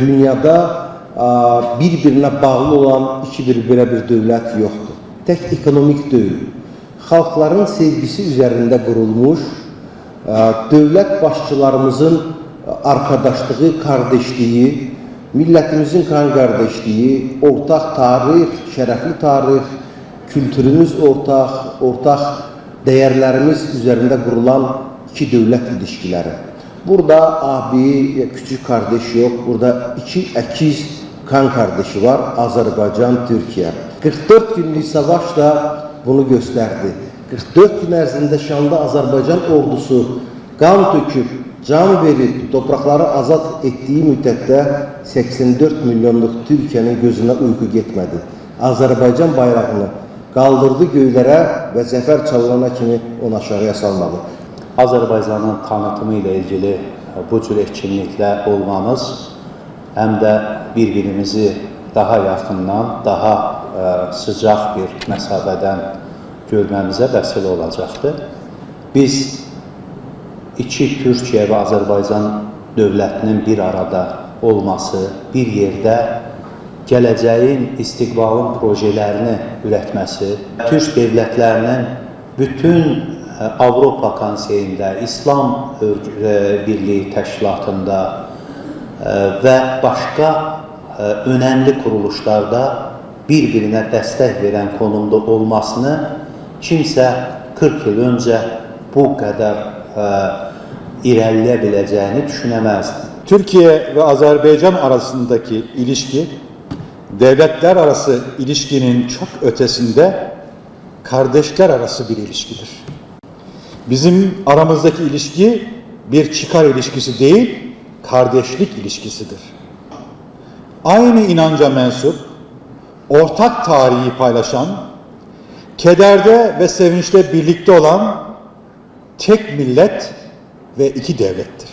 dünyada bir-birinə bağlı olan iki bir bir dövlət yoxdur. Tək ekonomik deyil. Xalqların sevgisi üzərində qurulmuş dövlət başçılarımızın arkadaşlığı, kardeşliği, milletimizin kan kardeşliği, ortak tarih, şerefli tarih, kültürümüz ortak, ortak değerlerimiz üzerinde kurulan iki devlet ilişkileri. Burada abi, küçük kardeş yok. Burada iki ekiz kan kardeşi var. Azerbaycan, Türkiye. 44 günlük savaş da bunu gösterdi. 44 gün ərzində Şamda Azərbaycan ordusu qan töküb, can verib, toprakları azad etdiyi müddətdə 84 milyonluq Türkiyənin gözünə uyğu getmədi. Azərbaycan bayrağını qaldırdı göylərə və zəfər çalınana kimi onu aşağıya salmadı. Azərbaycanın tanıtımı ilə ilgili e, bu cür etkinliklə olmamız həm də bir-birimizi daha yaxından, daha ə, sıcaq bir məsafədən görməmizə vəsilə olacaqdır. Biz iki Türkiyə və Azərbaycan dövlətinin bir arada olması, bir yerdə gələcəyin, istiqbalın projelerini ürətməsi, Türk dövlətlərinin bütün ə, Avropa konseyində, İslam ə, Birliyi təşkilatında ə, və başqa ə, önəmli quruluşlarda bir-birinə dəstək verən konumda olmasını kimsə 40 il öncə bu qədər ə, irəliləyə biləcəyini düşünəməzdi. Türkiye ve Azerbaycan arasındaki ilişki devletler arası ilişkinin çok ötesinde kardeşler arası bir ilişkidir. Bizim aramızdaki ilişki bir çıkar ilişkisi değil, kardeşlik ilişkisidir. Aynı inanca mensup, ortak tarihi paylaşan, kederde ve sevinçte birlikte olan tek millet ve iki devlettir.